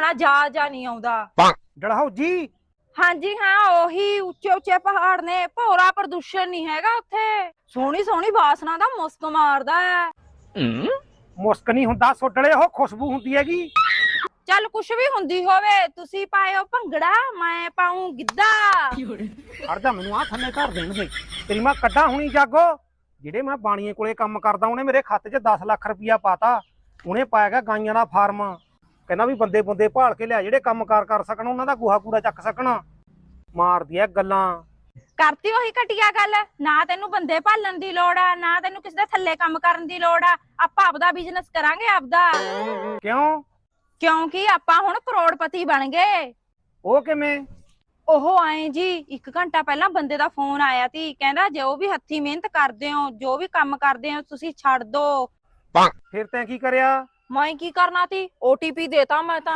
ਭੰਨਣਾ ਜਾ ਜਾ ਨਹੀਂ ਆਉਂਦਾ। ਡਲਹੌਜੀ ਹਾਂਜੀ ਹਾਂ ਉਹੀ ਉੱਚੇ ਉੱਚੇ ਪਹਾੜ ਨੇ ਭੋਰਾ ਪ੍ਰਦੂਸ਼ਣ ਨਹੀਂ ਹੈਗਾ ਉੱਥੇ। ਸੋਹਣੀ ਸੋਹਣੀ ਵਾਸਨਾ ਦਾ ਮੁਸਕ ਮਾਰਦਾ ਹੈ। ਮੁਸਕ ਨਹੀਂ ਹੁੰਦਾ ਸੋਡਲੇ ਉਹ ਖੁਸ਼ਬੂ ਹੁੰਦੀ ਹੈਗੀ। ਚੱਲ ਕੁਛ ਵੀ ਹੁੰਦੀ ਹੋਵੇ ਤੁਸੀਂ ਪਾਇਓ ਭੰਗੜਾ ਮੈਂ ਪਾਉਂ ਗਿੱਧਾ। ਜਾ ਮੈਨੂੰ ਆ ਥੱਲੇ ਧਰ ਦੇਣਗੇ ਤੇਰੀ ਮੈਂ ਕੱਢਾਂ ਹੁਣੀ ਜਾਗੋ। ਜਿਹੜੇ ਮੈਂ ਬਾਣੀਏ ਕੋਲੇ ਕੰਮ ਕਰਦਾ ਉਹਨੇ ਮੇਰੇ ਖਾਤੇ 'ਚ 10 ਲੱਖ ਰੁਪਇਆ ਪਾਤਾ। ਉਹਨੇ ਪਾਇਆ ਗਾ ਗਾਈਆਂ ਦਾ ਫਾਰਮ। ਕਹਿੰਦਾ ਵੀ ਬੰਦੇ ਬੰਦੇ ਭਾਲ ਕੇ ਲਿਆ ਜਿਹੜੇ ਕੰਮਕਾਰ ਕਰ ਸਕਣ ਉਹਨਾਂ ਦਾ ਗੋਹਾ ਕੂੜਾ ਚੱਕ ਸਕਣ। ਮਾਰਦੀ ਐ ਗੱਲਾਂ। ਕਰਤੀ ਉਹੀ ਘਟੀਆ ਗੱਲ? ਨਾ ਤੈਨੂੰ ਬੰਦੇ ਭਾਲਣ ਦੀ ਲੋੜ ਆ ਨਾ ਤੈਨੂੰ ਕਿਸੇ ਦੇ ਥੱਲੇ ਕੰਮ ਕਰਨ ਦੀ ਲੋੜ ਆ। ਆਪਾਂ ਆਪਦਾ ਬਿਜ਼ਨਸ ਕਰਾਂਗੇ ਆਪਦਾ। ਕਿਉਂ? ਕਿਉਂਕਿ ਆਪਾਂ ਹੁਣ ਕਰੋੜਪਤੀ ਬਣ ਗਏ। ਉਹ ਕਿਵੇਂ? ਉਹ ਆਏ ਜੀ ਇੱਕ ਘੰਟਾ ਪਹਿਲਾਂ ਬੰਦੇ ਦਾ ਫੋਨ ਆਇਆ ਸੀ। ਕਹਿੰਦਾ ਜੋ ਵੀ ਹੱਥੀ ਮਿਹਨਤ ਕਰਦੇ ਹੋ ਜੋ ਵੀ ਕੰਮ ਕਰਦੇ ਹੋ ਤੁਸੀਂ ਛੱਡ ਦੋ। ਫਿਰ ਤੈਂ ਕੀ ਕਰਿਆ? ਮੈਂ ਕੀ ਕਰਨਾ ਸੀ? ਓਟੀਪੀ ਦੇਤਾ ਮੈਂ ਤਾਂ।